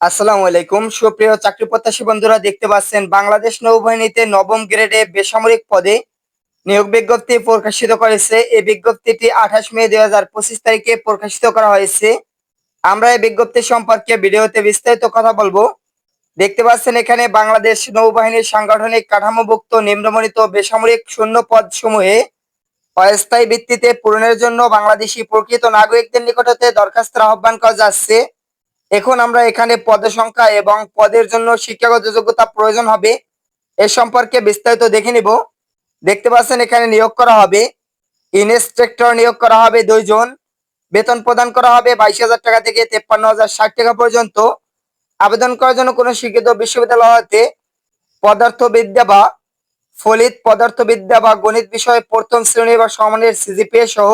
আসসালামু আলাইকুম। সুপ্রিয় চাকরি প্রত্যাশী বন্ধুরা, দেখতে পাচ্ছেন বাংলাদেশ নৌবাহিনীতে নবম গ্রেডে বেসামরিক পদে নিয়োগ বিজ্ঞপ্তি প্রকাশিত করেছে। এই বিজ্ঞপ্তিটি আঠাশ মে দুই হাজার পঁচিশ তারিখে প্রকাশিত করা হয়েছে। আমরা এই বিজ্ঞপ্তি সম্পর্কে ভিডিওতে বিস্তারিত কথা বলব। দেখতে পাচ্ছেন এখানে বাংলাদেশ নৌবাহিনীর সাংগঠনিক কাঠামোভুক্ত নিম্নমণিত বেসামরিক শূন্য পদ সমূহে অস্থায়ী ভিত্তিতে পূরণের জন্য বাংলাদেশি প্রকৃত নাগরিকদের নিকট হতে দরখাস্তের আহ্বান করা যাচ্ছে। এখন আমরা এখানে পদের সংখ্যা এবং পদের জন্য শিক্ষাগত যোগ্যতা প্রয়োজন হবে। এ সম্পর্কে বিস্তারিত দেখে নিব। দেখতে পাচ্ছেন, এখানে নিয়োগ করা হবে। ইনস্ট্রাক্টর নিয়োগ করা হবে দুইজন। বেতন প্রদান করা হবে বাইশ হাজার টাকা থেকে তেপ্পান্ন হাজার ষাট টাকা পর্যন্ত। আবেদন করার জন্য কোনো শিক্ষিত বিশ্ববিদ্যালয় হতে পদার্থবিদ্যা বা ফলিত পদার্থবিদ্যা বা গণিত বিষয়ে প্রথম শ্রেণি বা সমানের সিজিপিএ সহ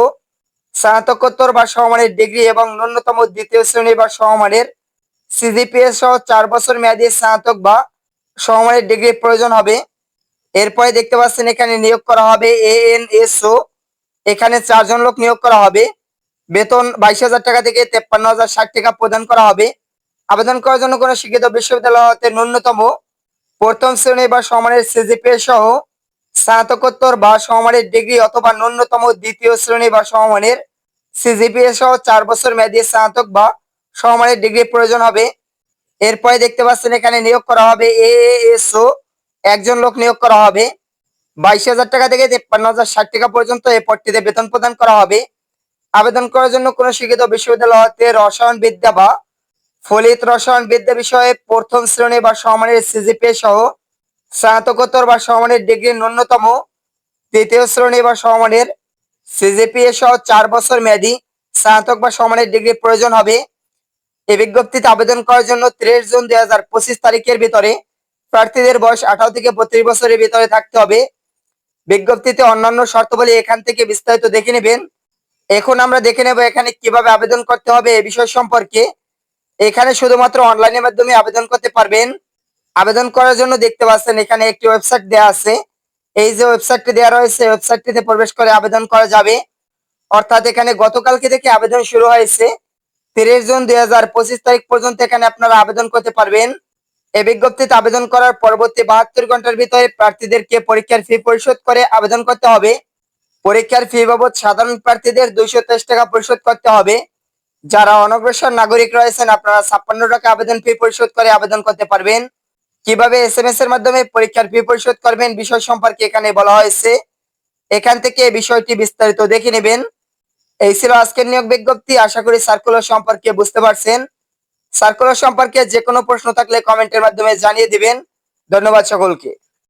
স্নাতকোত্তর বা সমমানের ডিগ্রি এবং ন্যূনতম দ্বিতীয় শ্রেণি বা সমমানের সিজিপিএ সহ চার বছর মেয়াদী স্নাতক বা সমমানের ডিগ্রি প্রয়োজন হবে। এরপরে দেখতে পাচ্ছেন এখানে নিয়োগ করা হবে এ এন এএনএসও। এখানে চারজন লোক নিয়োগ করা হবে। বেতন বাইশ হাজার টাকা থেকে তেপ্পান্ন হাজার ষাট টাকা প্রদান করা হবে। আবেদন করার জন্য কোনো শিক্ষিত বিশ্ববিদ্যালয় হতে ন্যূনতম প্রথম শ্রেণি বা সমানের সিজিপিএ সহ স্নাতকোত্তর বা সমমানের ডিগ্রি অথবা ন্যূনতম দ্বিতীয় শ্রেণি বা সমমানের সিজিপিএ সহ চার বছর মেয়াদী স্নাতক বা সমমানের ডিগ্রি প্রয়োজন হবে। এরপরে দেখতে পাচ্ছেন এখানে নিয়োগ করা হবে এএসও একজন লোক নিয়োগ করা হবে। বাইশ হাজার টাকা থেকে তেপ্পান্ন হাজার ষাট টাকা পর্যন্ত এই পদটিতে বেতন প্রদান করা হবে। আবেদন করার জন্য কোনো শিক্ষিত বিশ্ববিদ্যালয় হতে রসায়ন বিদ্যা বা ফলিত রসায়ন বিদ্যা বিষয়ে প্রথম শ্রেণি বা সমানের সিজিপিএ সহ স্নাতকোত্তর বা সমানের ডিগ্রি ন্যূনতম তৃতীয় শ্রেণি বা সমানের সিজিপিএ সহ চার বছর মেয়াদী স্নাতক বা সমানের ডিগ্রি প্রয়োজন হবে। এই বিজ্ঞপ্তিতে আবেদন করার জন্য ত্রিশ জুন দুই হাজার পঁচিশ তারিখের ভিতরে প্রার্থীদের বয়স আঠারো থেকে বত্রিশ বছরের ভিতরে থাকতে হবে। বিজ্ঞপ্তিতে অন্যান্য শর্তাবলী এখান থেকে বিস্তারিত দেখে নেবেন। এখন আমরা দেখে নেব এখানে কীভাবে আবেদন করতে হবে এ বিষয় সম্পর্কে। এখানে শুধুমাত্র অনলাইনের মাধ্যমে আবেদন করতে পারবেন। আবেদন করার জন্য দেখতে পাচ্ছেন এখানে একটি ওয়েবসাইট দেওয়া আছে। এই যে ওয়েবসাইটটি দেওয়া রয়েছে ওয়েবসাইটটিতে প্রবেশ করে আবেদন করা যাবে। অর্থাৎ এখানে গতকালকে থেকে আবেদন শুরু হয়েছে। তিরিশ জুন দুই হাজার পঁচিশ তারিখ পর্যন্ত এখানে আপনারা আবেদন করতে পারবেন। এই বিজ্ঞপ্তিতে আবেদন করার পরবর্তী বাহাত্তর ঘণ্টার ভিতরে প্রার্থীদেরকে পরীক্ষার ফি পরিশোধ করে আবেদন করতে হবে। পরীক্ষার ফি বাবদ সাধারণ প্রার্থীদের দুইশ তেইশ টাকা পরিশোধ করতে হবে। যারা অনগ্রসর নাগরিক রয়েছেন, আপনারা ছাপ্পান্ন টাকা আবেদন ফি পরিশোধ করে আবেদন করতে পারবেন। কীভাবে এস এর মাধ্যমে পরীক্ষার ফি পরিশোধ করবেন? বিষয় সম্পর্কে এখানে বলা হয়েছে। এখান থেকে বিষয়টি বিস্তারিত দেখে নেবেন। এই ছিল আজকের নিয়োগ বিজ্ঞপ্তি। আশা করি সার্কুলার সম্পর্কে বুঝতে পারছেন। সার্কুলার সম্পর্কে যে কোনো প্রশ্ন থাকলে কমেন্টের মাধ্যমে জানিয়ে দিবেন। ধন্যবাদ সকলকে।